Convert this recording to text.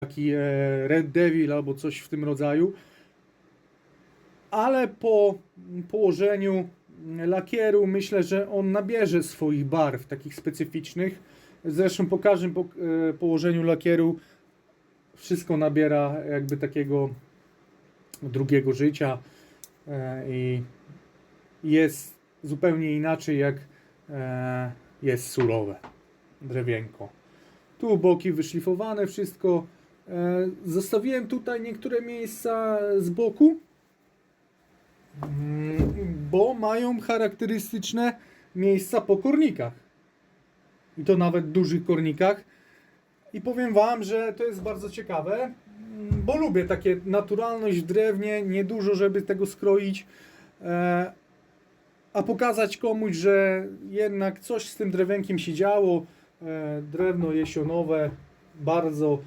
taki e, Red Devil albo coś w tym rodzaju. Ale po położeniu lakieru myślę, że on nabierze swoich barw takich specyficznych. Zresztą po każdym e, położeniu lakieru wszystko nabiera jakby takiego drugiego życia e, i jest zupełnie inaczej jak jest surowe drewienko. Tu boki wyszlifowane, wszystko. E, Zostawiłem tutaj niektóre miejsca z boku, mm, bo mają charakterystyczne miejsca po kornikach. I to nawet dużych kornikach. I powiem Wam, że to jest bardzo ciekawe, mm, bo lubię takie naturalność w drewnie, niedużo, żeby tego skroić. E, a pokazać komuś, że jednak coś z tym drewenkiem się działo. E, drewno jesionowe bardzo